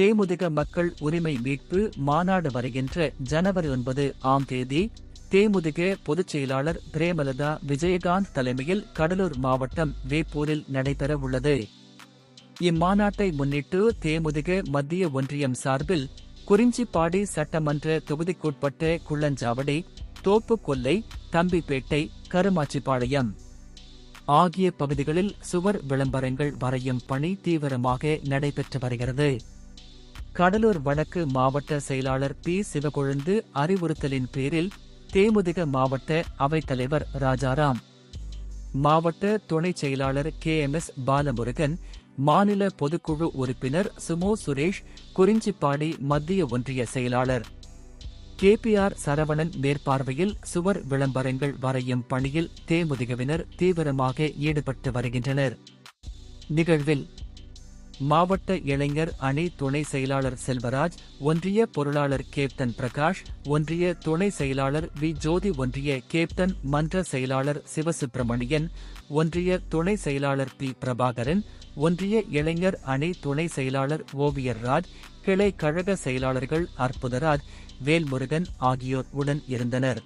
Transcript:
தேமுதிக மக்கள் உரிமை மீட்பு மாநாடு வருகின்ற ஜனவரி ஒன்பது ஆம் தேதி தேமுதிக பொதுச் செயலாளர் பிரேமலதா விஜயகாந்த் தலைமையில் கடலூர் மாவட்டம் வேப்பூரில் நடைபெற உள்ளது. இம்மாநாட்டை முன்னிட்டு தேமுதிக மத்திய ஒன்றியம் சார்பில் குறிஞ்சிப்பாடி சட்டமன்ற தொகுதிக்குட்பட்ட குள்ளஞ்சாவடி தோப்புக்கொல்லை தம்பிப்பேட்டை கருமாச்சிப்பாளையம் ஆகிய பகுதிகளில் சுவர் விளம்பரங்கள் வரையும் பணி தீவிரமாக நடைபெற்று வருகிறது. கடலூர் வடக்கு மாவட்ட செயலாளர் பி. சிவகொழுந்து அறிவுறுத்தலின் பேரில் தேமுதிக மாவட்ட அவைத்தலைவர் ராஜாராம். மாவட்ட துணைச் செயலாளர் கே. எம். எஸ். பாலமுருகன் மாநில பொதுக்குழு உறுப்பினர் சுமோ சுரேஷ் குறிஞ்சிப்பாடி மத்திய ஒன்றிய செயலாளர் கேபிஆர் சரவணன் மேற்பார்வையில் சுவர் விளம்பரங்கள் வரையும் பணியில் தேமுதிகவினர் தீவிரமாக ஈடுபட்டு வருகின்றனர். நிகழ்வில் மாவட்ட இளைஞர் அணி துணை செயலாளர் செல்வராஜ் ஒன்றிய பொருளாளர் கேப்டன் பிரகாஷ் ஒன்றிய துணை செயலாளர் வி ஜோதி ஒன்றிய கேப்டன் மன்ற செயலாளர் சிவசுப்பிரமணியன் ஒன்றிய துணை செயலாளர் பி பிரபாகரன் ஒன்றிய இளைஞர் அணி துணை செயலாளர் ஓவியர் ராஜ் கிளை கழக செயலாளர்கள் அற்புதராஜ் வேல்முருகன் ஆகியோர் உடன் இருந்தனர்.